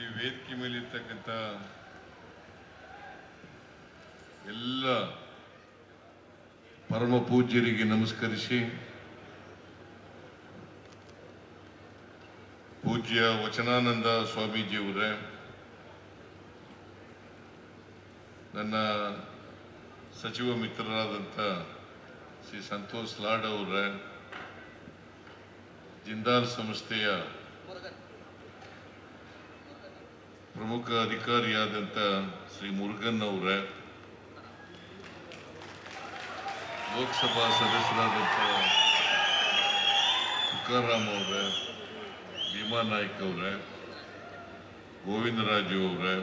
ಇಲ್ಲಿ ವೇದಿಕೆ ಮೇಲೆ ಇರ್ತಕ್ಕಂಥ ಎಲ್ಲ ಪರಮ ಪೂಜ್ಯರಿಗೆ ನಮಸ್ಕರಿಸಿ ಪೂಜ್ಯ ವಚನಾನಂದ ಸ್ವಾಮೀಜಿಯವರೇ ನನ್ನ ಸಚಿವ ಮಿತ್ರರಾದಂಥ ಶ್ರೀ ಸಂತೋಷ್ ಲಾಡ್ ಅವರೇ, ಜಿಂದಾಲ್ ಸಂಸ್ಥೆಯ ಪ್ರಮುಖ ಅಧಿಕಾರಿಯಾದಂಥ ಶ್ರೀ ಮುರುಗನ್ ಅವರೇ ಲೋಕಸಭಾ ಸದಸ್ಯರಾದಂಥ ತುಕಾರಾಮ್ ಅವರೇ, ಭೀಮಾ ನಾಯ್ಕ್ ಅವರೇ, ಗೋವಿಂದರಾಜು ಅವರೇ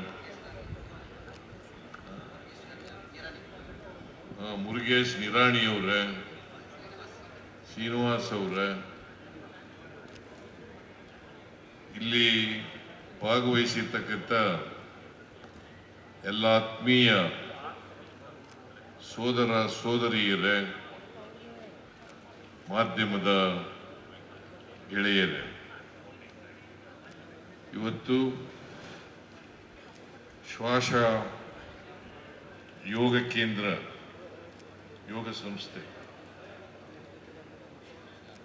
ಮುರುಗೇಶ್ ನಿರಾಣಿ ಅವರೇ, ಶ್ರೀನಿವಾಸ್ ಅವರೇ, ಇಲ್ಲಿ ಭಾಗವಹಿಸಿರ್ತಕ್ಕಂಥ ಎಲ್ಲ ಆತ್ಮೀಯ ಸೋದರ ಸೋದರಿಯರೇ, ಮಾಧ್ಯಮದ ಗೆಳೆಯರೇ, ಇವತ್ತು ಶ್ವಾಸ ಯೋಗ ಕೇಂದ್ರ, ಯೋಗ ಸಂಸ್ಥೆ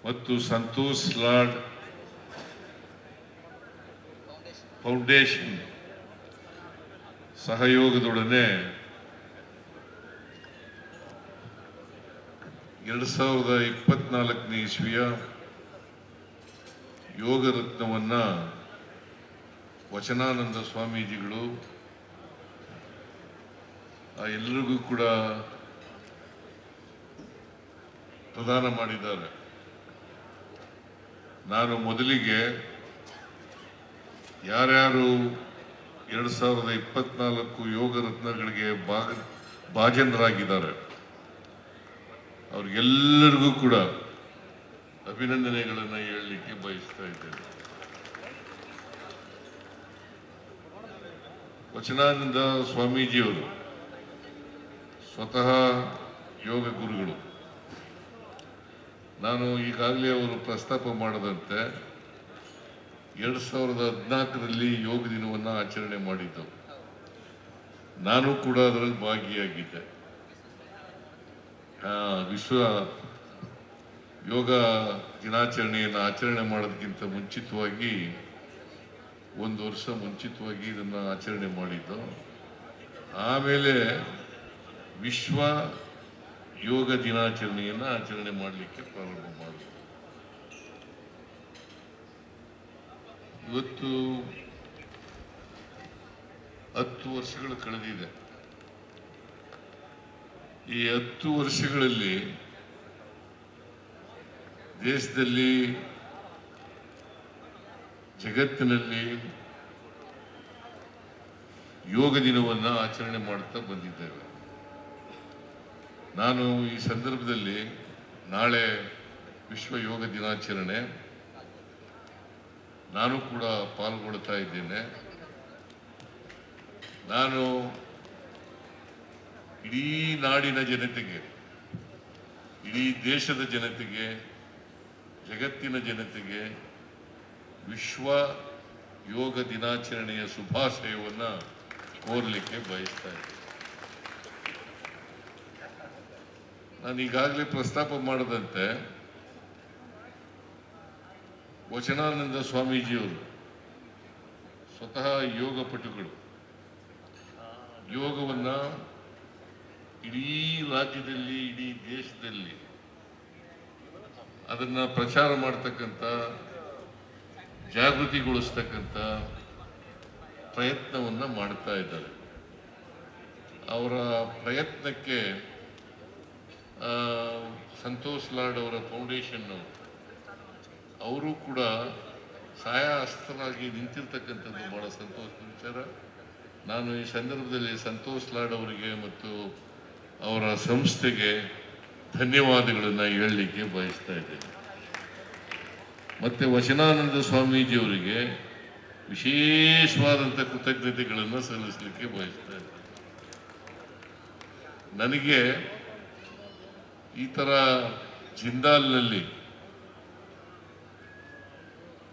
ಮತ್ತು ಸಂತೋಷ್ ಲಾಡ್ ಫೌಂಡೇಶನ್ ಸಹಯೋಗದೊಡನೆ ಎರಡು ಸಾವಿರದ ಇಪ್ಪತ್ನಾಲ್ಕನೇ ಇಸ್ವಿಯ ಯೋಗ ರತ್ನವನ್ನ ವಚನಾನಂದ ಸ್ವಾಮೀಜಿಗಳು, ಆ ಎಲ್ಲರಿಗೂ ಕೂಡ ಪ್ರದಾನ ಮಾಡಿದ್ದಾರೆ. ನಾನು ಮೊದಲಿಗೆ ಯಾರ್ಯಾರು ಎರಡು ಸಾವಿರದ ಇಪ್ಪತ್ನಾಲ್ಕು ಯೋಗ ರತ್ನಗಳಿಗೆ ಭಾಗ ಭಾಜನರಾಗಿದ್ದಾರೆ, ಅವ್ರಿಗೆಲ್ಲರಿಗೂ ಕೂಡ ಅಭಿನಂದನೆಗಳನ್ನು ಹೇಳಲಿಕ್ಕೆ ಬಯಸ್ತಾ ಇದ್ದೇನೆ. ವಚನಾನಂದ ಸ್ವಾಮೀಜಿಯವರು ಸ್ವತಃ ಯೋಗ ಗುರುಗಳು. ನಾನು ಈಗಾಗಲೇ ಅವರು ಪ್ರಸ್ತಾಪ ಮಾಡದಂತೆ ಎರಡು ಸಾವಿರದ ಹದಿನಾಲ್ಕರಲ್ಲಿ ಯೋಗ ದಿನವನ್ನು ಆಚರಣೆ ಮಾಡಿದ್ದು. ನಾನು ಕೂಡ ಅದರಲ್ಲಿ ಭಾಗಿಯಾಗಿದ್ದೆ. ವಿಶ್ವ ಯೋಗ ದಿನಾಚರಣೆಯನ್ನು ಆಚರಣೆ ಮಾಡೋದಕ್ಕಿಂತ ಮುಂಚಿತವಾಗಿ, ಒಂದು ವರ್ಷ ಮುಂಚಿತವಾಗಿ ಇದನ್ನು ಆಚರಣೆ ಮಾಡಿದ್ದು. ಆಮೇಲೆ ವಿಶ್ವ ಯೋಗ ದಿನಾಚರಣೆಯನ್ನು ಆಚರಣೆ ಮಾಡಲಿಕ್ಕೆ ಪ್ರಾರಂಭ ಮಾಡಿದ್ರು ಇವತ್ತು ಹತ್ತು ವರ್ಷಗಳು ಕಳೆದಿದೆ. ಈ ಹತ್ತು ವರ್ಷಗಳಲ್ಲಿ ದೇಶದಲ್ಲಿ, ಜಗತ್ತಿನಲ್ಲಿ ಯೋಗ ದಿನವನ್ನು ಆಚರಣೆ ಮಾಡ್ತಾ ಬಂದಿದ್ದೇವೆ. ನಾನು ಈ ಸಂದರ್ಭದಲ್ಲಿ ನಾಳೆ ವಿಶ್ವ ಯೋಗ ದಿನಾಚರಣೆ. ನಾನು ಕೂಡ ಪಾಲ್ಗೊಳ್ತಾ ಇದ್ದೇನೆ. ನಾನು ಇಡೀ ನಾಡಿನ ಜನತೆಗೆ, ಇಡೀ ದೇಶದ ಜನತೆಗೆ, ಜಗತ್ತಿನ ಜನತೆಗೆ ವಿಶ್ವ ಯೋಗ ದಿನಾಚರಣೆಯ ಶುಭಾಶಯವನ್ನು ಕೋರಲಿಕ್ಕೆ ಬಯಸ್ತಾ ಇದ್ದೇನೆ. ನಾನು ಈಗಾಗಲೇ ಪ್ರಸ್ತಾಪ ಮಾಡದಂತೆ ವಚನಾನಂದ ಸ್ವಾಮೀಜಿಯವರು ಸ್ವತಃ ಯೋಗ ಪಟುಗಳು. ಯೋಗವನ್ನ ಇಡೀ ರಾಜ್ಯದಲ್ಲಿ, ಇಡೀ ದೇಶದಲ್ಲಿ ಅದನ್ನ ಪ್ರಚಾರ ಮಾಡ್ತಕ್ಕಂಥ, ಜಾಗೃತಿಗೊಳಿಸ್ತಕ್ಕಂಥ ಪ್ರಯತ್ನವನ್ನ ಮಾಡ್ತಾ ಇದ್ದಾರೆ. ಅವರ ಪ್ರಯತ್ನಕ್ಕೆ ಸಂತೋಷ್ ಲಾಡ್ ಅವರ ಫೌಂಡೇಶನ್ ಅವರು ಕೂಡ ಸಹಾಯ ಹಸ್ತರಾಗಿ ನಿಂತಿರ್ತಕ್ಕಂಥದ್ದು ಬಹಳ ಸಂತೋಷದ ವಿಚಾರ. ನಾನು ಈ ಸಂದರ್ಭದಲ್ಲಿ ಸಂತೋಷ್ ಲಾಡ್ ಅವರಿಗೆ ಮತ್ತು ಅವರ ಸಂಸ್ಥೆಗೆ ಧನ್ಯವಾದಗಳನ್ನು ಹೇಳಲಿಕ್ಕೆ ಬಯಸ್ತಾ ಇದ್ದೇನೆ. ಮತ್ತು ವಚನಾನಂದ ಸ್ವಾಮೀಜಿಯವರಿಗೆ ವಿಶೇಷವಾದಂಥ ಕೃತಜ್ಞತೆಗಳನ್ನು ಸಲ್ಲಿಸಲಿಕ್ಕೆ ಬಯಸ್ತಾ ಇದ್ದೇನೆ. ನನಗೆ ಈ ಥರ ಜಿಂದಾಲ್ನಲ್ಲಿ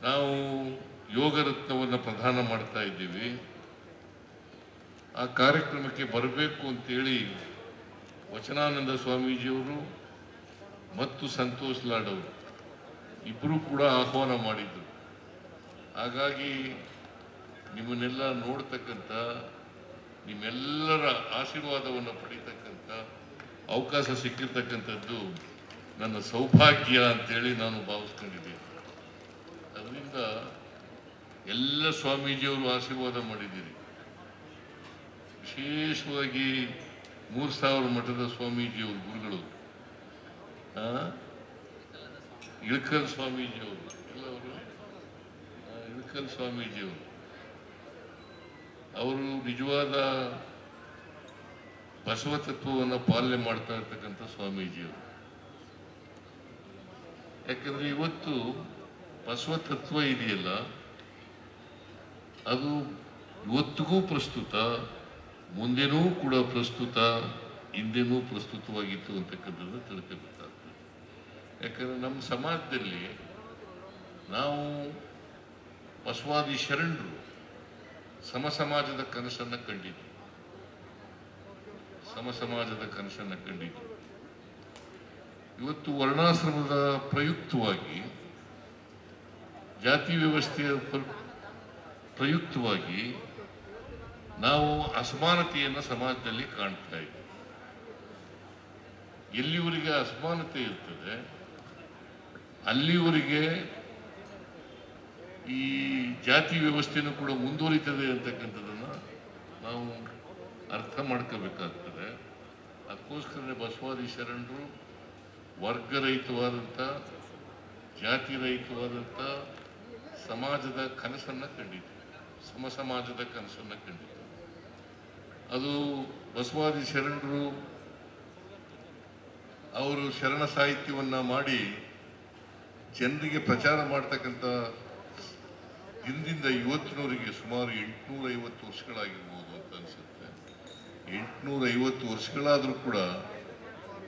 ನಾವು ಯೋಗ ರತ್ನವನ್ನು ಪ್ರದಾನ ಮಾಡ್ತಾ ಇದ್ದೀವಿ. ಆ ಕಾರ್ಯಕ್ರಮಕ್ಕೆ ಬರಬೇಕು ಅಂತೇಳಿ ವಚನಾನಂದ ಸ್ವಾಮೀಜಿಯವರು ಮತ್ತು ಸಂತೋಷ್ ಲಾಡ್ ಅವರು ಇಬ್ಬರು ಕೂಡ ಆಹ್ವಾನ ಮಾಡಿದ್ರು. ಹಾಗಾಗಿ ನಿಮ್ಮನ್ನೆಲ್ಲ ನೋಡ್ತಕ್ಕಂಥ, ನಿಮ್ಮೆಲ್ಲರ ಆಶೀರ್ವಾದವನ್ನು ಪಡೀತಕ್ಕಂಥ ಅವಕಾಶ ಸಿಕ್ಕಿರ್ತಕ್ಕಂಥದ್ದು ನನ್ನ ಸೌಭಾಗ್ಯ ಅಂತೇಳಿ ನಾನು ಭಾವಿಸ್ಕೊಂಡಿದ್ದೀನಿ. ಅದರಿಂದ ಎಲ್ಲ ಸ್ವಾಮೀಜಿಯವರು ಆಶೀರ್ವಾದ ಮಾಡಿದ್ದೀರಿ. ವಿಶೇಷವಾಗಿ ಮೂರು ಸಾವಿರ ಮಠದ ಸ್ವಾಮೀಜಿಯವರು, ಗುರುಗಳು? ಇಳಕಲ್ ಸ್ವಾಮೀಜಿಯವರು. ಎಲ್ಲವರು ಇಳಕಲ್ ಸ್ವಾಮೀಜಿಯವರು. ಅವರು ನಿಜವಾದ ಬಸವ ತತ್ವವನ್ನು ಪಾಲನೆ ಮಾಡ್ತಾ ಇರ್ತಕ್ಕಂಥ ಸ್ವಾಮೀಜಿಯವರು. ಯಾಕಂದ್ರೆ ಇವತ್ತು ಬಸವ ತತ್ವ ಇದೆಯಲ್ಲ, ಅದು ಇವತ್ತಿಗೂ ಪ್ರಸ್ತುತ, ಮುಂದೆನೂ ಕೂಡ ಪ್ರಸ್ತುತ, ಹಿಂದೆನೂ ಪ್ರಸ್ತುತವಾಗಿತ್ತು ಅಂತಕ್ಕಂಥದ್ದು ತಿಳ್ಕೊಬೇಕಾಗ್ತದೆ ಯಾಕಂದ್ರೆ ನಮ್ಮ ಸಮಾಜದಲ್ಲಿ ನಾವು ಬಸವಾದಿ ಶರಣರು ಸಮ ಸಮಾಜದ ಕನಸನ್ನು ಕಂಡಿದ್ವಿ. ಸಮ ಸಮಾಜದ ಕನಸನ್ನು ಕಂಡಿದ್ವಿ. ಇವತ್ತು ವರ್ಣಾಶ್ರಮದ ಪ್ರಯುಕ್ತವಾಗಿ ಜಾತಿ ವ್ಯವಸ್ಥೆಯ ಪ್ರ- ಪ್ರಯುಕ್ತವಾಗಿ ನಾವು ಅಸಮಾನತೆಯನ್ನು ಸಮಾಜದಲ್ಲಿ ಕಾಣ್ತಾ ಇದ್ದೀವಿ. ಎಲ್ಲಿವರೆಗೆ ಅಸಮಾನತೆ ಇರ್ತದೆ, ಅಲ್ಲಿವರೆಗೆ ಈ ಜಾತಿ ವ್ಯವಸ್ಥೆಯನ್ನು ಕೂಡ ಮುಂದುವರಿತದೆ ಅಂತಕ್ಕಂಥದ್ದನ್ನು ನಾವು ಅರ್ಥ ಮಾಡ್ಕೋಬೇಕಾಗ್ತದೆ. ಅದಕ್ಕೋಸ್ಕರ ಬಸವಾದಿ ಶರಣರು ವರ್ಗರಹಿತವಾದಂಥ ಜಾತಿ ರಹಿತವಾದಂಥ ಸಮಾಜದ ಕನಸನ್ನು ಕಂಡಿತು. ಸಮ ಸಮಾಜದ ಕನಸನ್ನು ಕಂಡಿತು. ಅದು ಬಸವಾದಿ ಶರಣರು ಅವರು ಶರಣ ಸಾಹಿತ್ಯವನ್ನ ಮಾಡಿ ಜನರಿಗೆ ಪ್ರಚಾರ ಮಾಡ್ತಕ್ಕಂಥ ಇಂದಿಂದ ಇವತ್ತಿನವರಿಗೆ ಸುಮಾರು ಎಂಟುನೂರ ಐವತ್ತು ವರ್ಷಗಳಾಗಿರ್ಬೋದು ಅಂತ ಅನಿಸುತ್ತೆ. ಎಂಟುನೂರ ಐವತ್ತು ವರ್ಷಗಳಾದರೂ ಕೂಡ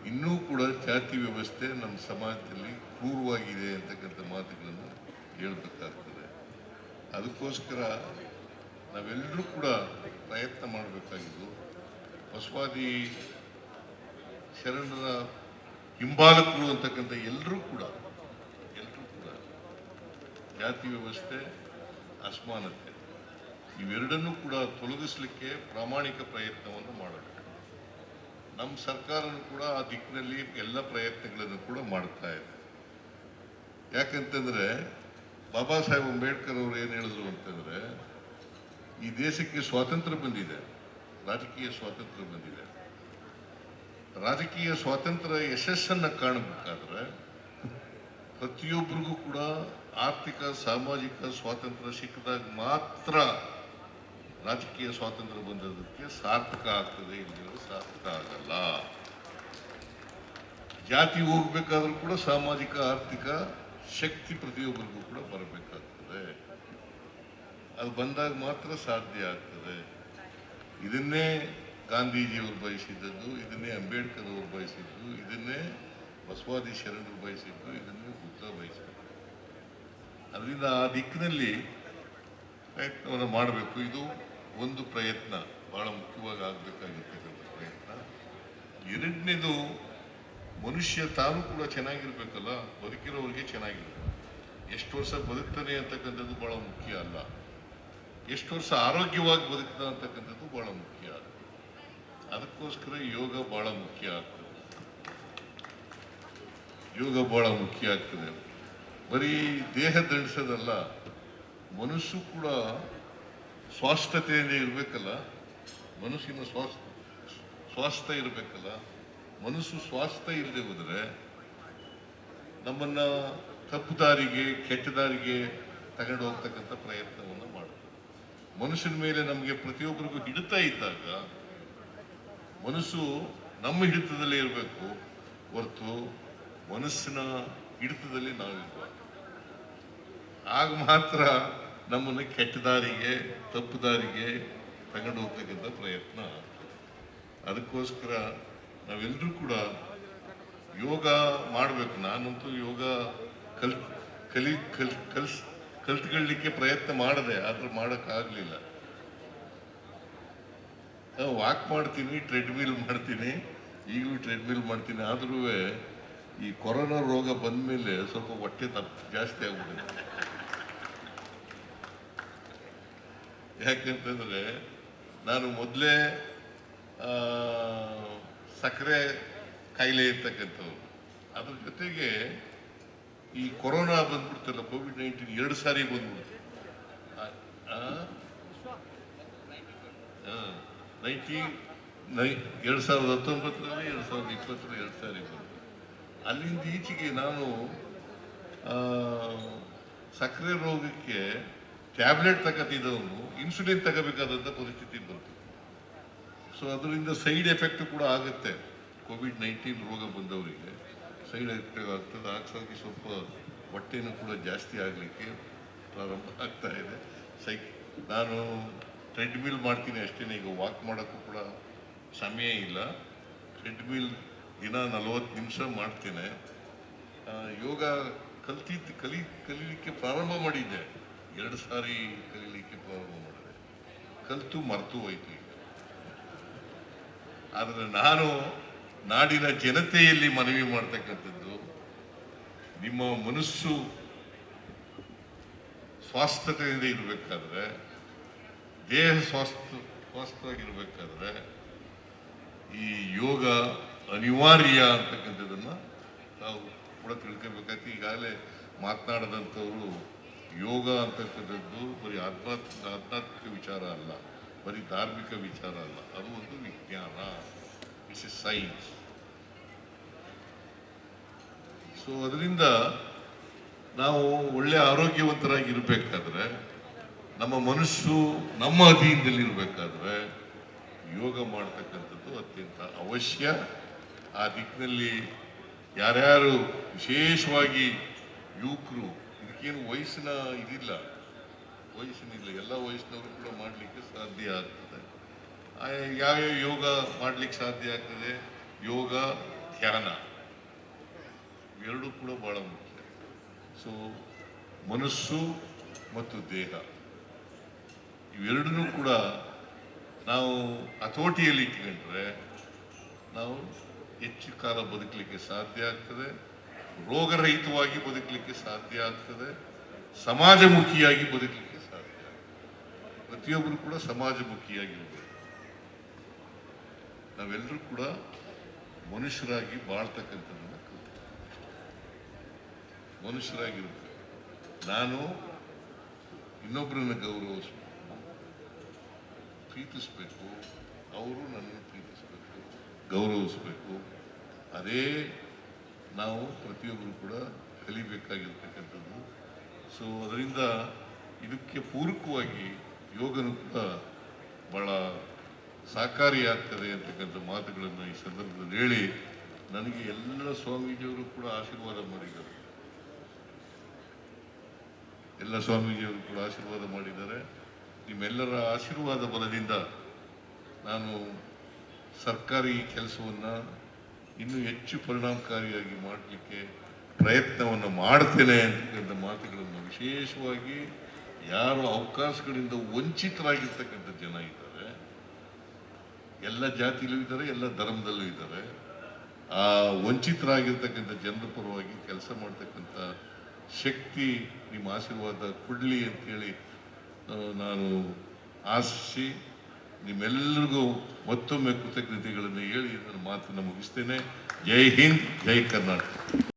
ಇನ್ನೂ ಕೂಡ ಜಾತಿ ವ್ಯವಸ್ಥೆ ನಮ್ಮ ಸಮಾಜದಲ್ಲಿ ಕ್ರೂರವಾಗಿದೆ ಅಂತಕ್ಕಂಥ ಮಾತುಗಳನ್ನು ಹೇಳ್ಬೇಕಾಗ್ತದೆ. ಅದಕ್ಕೋಸ್ಕರ ನಾವೆಲ್ಲರೂ ಕೂಡ ಪ್ರಯತ್ನ ಮಾಡಬೇಕಾಗಿದ್ದು ಬಸವಾದಿ ಶರಣರ ಹಿಂಬಾಲಕರು ಅಂತಕ್ಕಂಥ ಎಲ್ಲರೂ ಕೂಡ ಎಲ್ಲರೂ ಕೂಡ ಜಾತಿ ವ್ಯವಸ್ಥೆ, ಅಸಮಾನತೆ, ಇವೆರಡನ್ನೂ ಕೂಡ ತೊಲಗಿಸ್ಲಿಕ್ಕೆ ಪ್ರಾಮಾಣಿಕ ಪ್ರಯತ್ನವನ್ನು ಮಾಡಬೇಕು. ನಮ್ಮ ಸರ್ಕಾರನೂ ಕೂಡ ಆ ದಿಕ್ಕಿನಲ್ಲಿ ಎಲ್ಲ ಪ್ರಯತ್ನಗಳನ್ನು ಕೂಡ ಮಾಡ್ತಾ ಇದೆ. ಯಾಕಂತಂದ್ರೆ ಬಾಬಾ ಸಾಹೇಬ್ ಅಂಬೇಡ್ಕರ್ ಅವರು ಏನು ಹೇಳಿದ್ರು ಅಂತಂದ್ರೆ, ಈ ದೇಶಕ್ಕೆ ಸ್ವಾತಂತ್ರ್ಯ ಬಂದಿದೆ, ರಾಜಕೀಯ ಸ್ವಾತಂತ್ರ್ಯ ಬಂದಿದೆ. ರಾಜಕೀಯ ಸ್ವಾತಂತ್ರ್ಯ ಯಶಸ್ಸನ್ನ ಕಾಣಬೇಕಾದ್ರೆ ಪ್ರತಿಯೊಬ್ಬರಿಗೂ ಕೂಡ ಆರ್ಥಿಕ, ಸಾಮಾಜಿಕ ಸ್ವಾತಂತ್ರ್ಯ ಸಿಕ್ಕಿದಾಗ ಮಾತ್ರ ರಾಜಕೀಯ ಸ್ವಾತಂತ್ರ್ಯ ಬಂದದಕ್ಕೆ ಸಾರ್ಥಕ ಆಗ್ತದೆ ಇಲ್ಲಿ ಸಾರ್ಥಕ ಆಗಲ್ಲ. ಜಾತಿ ಹೋಗ್ಬೇಕಾದ್ರೂ ಕೂಡ ಸಾಮಾಜಿಕ, ಆರ್ಥಿಕ ಶಕ್ತಿ ಪ್ರತಿಯೊಬ್ಬರಿಗೂ ಕೂಡ ಬರಬೇಕಾಗ್ತದೆ. ಅದು ಬಂದಾಗ ಮಾತ್ರ ಸಾಧ್ಯ ಆಗ್ತದೆ. ಇದನ್ನೇ ಗಾಂಧೀಜಿಯವರು ಬಯಸಿದ್ದದ್ದು, ಇದನ್ನೇ ಅಂಬೇಡ್ಕರ್ ಅವರು ಬಯಸಿದ್ದು, ಇದನ್ನೇ ಬಸವಾದಿ ಶರಣರು ಬಯಸಿದ್ದು, ಇದನ್ನೇ ಬುದ್ಧ ಬಯಸಿದ್ದು. ಅದರಿಂದ ಆ ದಿಕ್ಕಿನಲ್ಲಿ ಪ್ರಯತ್ನವನ್ನು ಮಾಡಬೇಕು. ಇದು ಒಂದು ಪ್ರಯತ್ನ, ಬಹಳ ಮುಖ್ಯವಾಗಿ ಆಗಬೇಕಾಗಿರ್ತಕ್ಕಂಥ ಪ್ರಯತ್ನ. ಎರಡನೇದು ಮನುಷ್ಯ ತಾನು ಕೂಡ ಚೆನ್ನಾಗಿರ್ಬೇಕಲ್ಲ? ಬದುಕಿರೋರಿಗೆ ಚೆನ್ನಾಗಿರ್ಬೇಕು. ಎಷ್ಟು ವರ್ಷ ಬದುಕ್ತಾನೆ ಅಂತಕ್ಕಂಥದ್ದು ಬಹಳ ಮುಖ್ಯ ಅಲ್ಲ. ಎಷ್ಟು ವರ್ಷ ಆರೋಗ್ಯವಾಗಿ ಬದುಕ್ತಾ ಅಂತಕ್ಕಂಥದ್ದು ಬಹಳ ಮುಖ್ಯ ಅದಕ್ಕೋಸ್ಕರ ಯೋಗ ಬಹಳ ಮುಖ್ಯ ಆಗ್ತದೆ. ಯೋಗ ಬಹಳ ಮುಖ್ಯ ಆಗ್ತದೆ. ಬರೀ ದೇಹ ದಂಡಿಸೋದಲ್ಲ ಮನಸ್ಸು ಕೂಡ ಸ್ವಾಸ್ಥತೆಯಲ್ಲಿ ಇರಬೇಕಲ್ಲ? ಮನಸ್ಸಿನ ಸ್ವಾಸ್ಥ ಸ್ವಾಸ್ಥ್ಯ ಇರಬೇಕಲ್ಲ? ಮನಸ್ಸು ಸ್ವಾಸ್ಥ್ಯ ಇಲ್ಲದೆ ಹೋದರೆ ನಮ್ಮನ್ನ ತಪ್ಪು ದಾರಿಗೆ, ಕೆಟ್ಟ ದಾರಿಗೆ ತಗೊಂಡು ಹೋಗ್ತಕ್ಕಂಥ ಪ್ರಯತ್ನವನ್ನು ಮಾಡುತ್ತೆ ಮನುಷ್ಯನ ಮೇಲೆ ನಮಗೆ ಪ್ರತಿಯೊಬ್ಬರಿಗೂ ಹಿಡಿತ ಇದ್ದಾಗ ಮನಸ್ಸು ನಮ್ಮ ಹಿಡಿತದಲ್ಲೇ ಇರಬೇಕು. ಹೊರತು ಮನಸ್ಸಿನ ಹಿಡಿತದಲ್ಲಿ ನಾವಿರ್ಬಾರ್ದು ಆಗ ಮಾತ್ರ ನಮ್ಮನ್ನು ಕೆಟ್ಟ ದಾರಿಗೆ, ತಪ್ಪು ದಾರಿಗೆ ತಗೊಂಡು ಹೋಗ್ತಕ್ಕಂಥ ಪ್ರಯತ್ನ ಅದಕ್ಕೋಸ್ಕರ ನಾವೆಲ್ಲರೂ ಕೂಡ ಯೋಗ ಮಾಡಬೇಕು. ನಾನಂತೂ ಯೋಗ ಕಲ್, ಕಲಿ, ಕಲ್, ಕಲ್ಸ್, ಕಲ್ತ್ಕೊಳ್ಳಿಕ್ಕೆ ಪ್ರಯತ್ನ ಮಾಡಿದೆ, ಆದ್ರೆ ಮಾಡೋಕ್ಕಾಗಲಿಲ್ಲ. ವಾಕ್ ಮಾಡ್ತೀನಿ, ಟ್ರೆಡ್ಮಿಲ್ ಮಾಡ್ತೀನಿ, ಈಗಲೂ ಟ್ರೆಡ್ಮಿಲ್ ಮಾಡ್ತೀನಿ, ಆದ್ರೂ ಈ ಕೊರೋನಾ ರೋಗ ಬಂದ ಮೇಲೆ ಸ್ವಲ್ಪ ಹೊಟ್ಟೆ ತಪ್ಪು ಜಾಸ್ತಿ ಆಗ್ಬಿಟ್ಟಿದೆ ಯಾಕೆಂತಂದ್ರೆ, ನಾನು ಮೊದಲೇ ಸಕ್ಕರೆ ಕಾಯಿಲೆ ಇರ್ತಕ್ಕಂಥವ್ರು ಅದ್ರ ಜೊತೆಗೆ ಈ ಕೊರೋನಾ ಬಂದ್ಬಿಡ್ತಲ್ಲ ಕೋವಿಡ್ ನೈನ್ಟೀನ್ ಎರಡು ಸಾರಿ ಬಂದ್ಬಿಡ್ತು. ನೈಂಟಿ ನೈ, ಎರಡು ಸಾವಿರದ ಹತ್ತೊಂಬತ್ತರಲ್ಲಿ, ಎರಡು ಸಾವಿರದ ಇಪ್ಪತ್ತರಲ್ಲಿ ಎರಡು ಸಾರಿ ಬಂತು. ಅಲ್ಲಿಂದ ಈಚೆಗೆ ನಾನು ಸಕ್ಕರೆ ರೋಗಕ್ಕೆ ಟ್ಯಾಬ್ಲೆಟ್ ತಗೋತಿದ್ದವನು ಇನ್ಸುಲಿನ್ ತಗೋಬೇಕಾದಂಥ ಪರಿಸ್ಥಿತಿ ಬಂತು. ಸೊ ಅದರಿಂದ ಸೈಡ್ ಎಫೆಕ್ಟ್ ಕೂಡ ಆಗುತ್ತೆ. ಕೋವಿಡ್ ನೈನ್ಟೀನ್ ರೋಗ ಬಂದವರಿಗೆ. ಸೈಡ್ ಎಫೆಕ್ಟ್ ಆಗ್ತದೆ. ಹಾಗಾಗಿ ಸ್ವಲ್ಪ ಹೊಟ್ಟೆನೂ ಕೂಡ ಜಾಸ್ತಿ ಆಗಲಿಕ್ಕೆ ಪ್ರಾರಂಭ ಆಗ್ತಾ ಇದೆ. ಸೈ ನಾನು ಟ್ರೆಡ್ಮಿಲ್ ಮಾಡ್ತೀನಿ ಅಷ್ಟೇ ಈಗ ವಾಕ್ ಮಾಡೋಕ್ಕೂ ಕೂಡ ಸಮಯ ಇಲ್ಲ. ಟ್ರೆಡ್ಮಿಲ್ ದಿನ ನಲವತ್ತು ನಿಮಿಷ ಮಾಡ್ತೇನೆ. ಯೋಗ ಕಲ್ತಿದ್ದು ಕಲಿ, ಕಲೀಲಿಕ್ಕೆ ಪ್ರಾರಂಭ ಮಾಡಿದ್ದೆ. ಎರಡು ಸಾರಿ ಕಲೀಲಿಕ್ಕೆ ಪ್ರಾರಂಭ ಮಾಡಿದೆ. ಕಲಿತು ಮರೆತು ಹೋಯ್ತು ಆದರೆ ನಾನು ನಾಡಿನ ಜನತೆಯಲ್ಲಿ ಮನವಿ ಮಾಡ್ತಕ್ಕಂಥದ್ದು, ನಿಮ್ಮ ಮನಸ್ಸು ಸ್ವಾಸ್ಥತೆಯಿಂದ ಇರಬೇಕಾದ್ರೆ, ದೇಹ ಸ್ವಾಸ್ಥ ಸ್ವಾಸ್ಥವಾಗಿರಬೇಕಾದ್ರೆ ಈ ಯೋಗ ಅನಿವಾರ್ಯ ಅಂತಕ್ಕಂಥದ್ದನ್ನ ನಾವು ಕೂಡ ತಿಳ್ಕೊಬೇಕಾಯ್ತು. ಈಗಾಗಲೇ ಮಾತನಾಡಿದಂಥವರು ಯೋಗ ಅಂತಕ್ಕಂಥದ್ದು ಬರೀ ಆಧ್ಯಾತ್ಮಿಕ ಆಧ್ಯಾತ್ಮಿಕ ವಿಚಾರ ಅಲ್ಲ. ಬರೀ ಧಾರ್ಮಿಕ ವಿಚಾರ ಅಲ್ಲ, ಅದು ಒಂದು ವಿಜ್ಞಾನ ಇಟ್ಸ್ ಎ ಸೈನ್ಸ್ ಸೊ ಅದರಿಂದ ನಾವು ಒಳ್ಳೆ ಆರೋಗ್ಯವಂತರಾಗಿರ್ಬೇಕಾದ್ರೆ, ನಮ್ಮ ಮನಸ್ಸು ನಮ್ಮ ಅಧೀನದಲ್ಲಿರಬೇಕಾದ್ರೆ, ಯೋಗ ಮಾಡ್ತಕ್ಕಂಥದ್ದು ಅತ್ಯಂತ ಅವಶ್ಯ. ಆ ದಿಕ್ಕಿನಲ್ಲಿ ಯಾರ್ಯಾರು ವಿಶೇಷವಾಗಿ ಯುವಕರು, ಇದಕ್ಕೇನು ವಯಸ್ಸಿನ ಇದಿಲ್ಲ. ವಯಸ್ಸಿನಿಲ್ಲ ಎಲ್ಲ ವಯಸ್ಸಿನವರು ಕೂಡ ಮಾಡಲಿಕ್ಕೆ ಸಾಧ್ಯ ಆಗ್ತದೆ. ಯಾವ ಯಾವ್ಯಾವ ಯೋಗ ಮಾಡ್ಲಿಕ್ಕೆ ಸಾಧ್ಯ ಆಗ್ತದೆ? ಯೋಗ, ಧ್ಯಾನ. ಎರಡೂ ಕೂಡ ಬಹಳ ಮುಖ್ಯ. ಸೊ ಮನಸ್ಸು ಮತ್ತು ದೇಹ. ಇವೆರಡನ್ನೂ ಕೂಡ ನಾವು ಹತೋಟಿಯಲ್ಲಿ ಇಟ್ಕೊಂಡ್ರೆ ನಾವು ಹೆಚ್ಚು ಕಾಲ ಬದುಕಲಿಕ್ಕೆ ಸಾಧ್ಯ ಆಗ್ತದೆ. ರೋಗರಹಿತವಾಗಿ ಬದುಕಲಿಕ್ಕೆ ಸಾಧ್ಯ ಆಗ್ತದೆ. ಸಮಾಜಮುಖಿಯಾಗಿ ಬದುಕಲಿಕ್ಕೆ ಪ್ರತಿಯೊಬ್ಬರು ಕೂಡ ಸಮಾಜಮುಖಿಯಾಗಿರಬೇಕು. ನಾವೆಲ್ಲರೂ ಕೂಡ ಮನುಷ್ಯರಾಗಿ ಬಾಳ್ತಕ್ಕಂಥದ್ದನ್ನು ಮನುಷ್ಯರಾಗಿರುತ್ತೆ ನಾನು ಇನ್ನೊಬ್ಬರನ್ನು ಗೌರವಿಸಬೇಕು ಪ್ರೀತಿಸ್ಬೇಕು. ಅವರು ನನ್ನನ್ನು ಪ್ರೀತಿಸ್ಬೇಕು, ಗೌರವಿಸ್ಬೇಕು. ಅದೇ ನಾವು ಪ್ರತಿಯೊಬ್ಬರು ಕೂಡ ಕಲಿಬೇಕಾಗಿರ್ತಕ್ಕಂಥದ್ದು. ಸೊ ಅದರಿಂದ ಇದಕ್ಕೆ ಪೂರಕವಾಗಿ ಯೋಗನು ಬಹಳ ಸಹಕಾರಿಯಾಗ್ತದೆ ಅಂತಕ್ಕಂಥ ಮಾತುಗಳನ್ನು ಈ ಸಂದರ್ಭದಲ್ಲಿ ಹೇಳಿ ನನಗೆ ಎಲ್ಲ ಸ್ವಾಮೀಜಿಯವರು ಕೂಡ ಆಶೀರ್ವಾದ ಮಾಡಿದ್ದಾರೆ ಎಲ್ಲ ಸ್ವಾಮೀಜಿಯವರು ಕೂಡ ಆಶೀರ್ವಾದ ಮಾಡಿದ್ದಾರೆ. ನಿಮ್ಮೆಲ್ಲರ ಆಶೀರ್ವಾದ ಬಲದಿಂದ ನಾನು ಸರ್ಕಾರಿ ಕೆಲಸವನ್ನು ಇನ್ನೂ ಹೆಚ್ಚು ಪರಿಣಾಮಕಾರಿಯಾಗಿ ಮಾಡಲಿಕ್ಕೆ ಪ್ರಯತ್ನವನ್ನು ಮಾಡ್ತೇನೆ ಅಂತಕ್ಕಂಥ ಮಾತುಗಳನ್ನು ವಿಶೇಷವಾಗಿ ಯಾರು ಅವಕಾಶಗಳಿಂದ ವಂಚಿತರಾಗಿರ್ತಕ್ಕಂಥ ಜನ ಇದ್ದಾರೆ. ಎಲ್ಲ ಜಾತಿಲೂ ಇದ್ದಾರೆ, ಎಲ್ಲ ಧರ್ಮದಲ್ಲೂ ಇದ್ದಾರೆ. ಆ ವಂಚಿತರಾಗಿರ್ತಕ್ಕಂಥ ಜನರ ಪರವಾಗಿ ಕೆಲಸ ಮಾಡ್ತಕ್ಕಂಥ ಶಕ್ತಿ ನಿಮ್ಮ ಆಶೀರ್ವಾದ ಕೊಡಲಿ ಅಂತೇಳಿ ನಾನು ಆಶಿಸಿ ನಿಮ್ಮೆಲ್ಲರಿಗೂ ಮತ್ತೊಮ್ಮೆ ಕೃತಜ್ಞತೆಗಳನ್ನು ಹೇಳಿ ನನ್ನ ಮಾತನ್ನು ಮುಗಿಸ್ತೇನೆ. ಜೈ ಹಿಂದ್, ಜೈ ಕರ್ನಾಟಕ.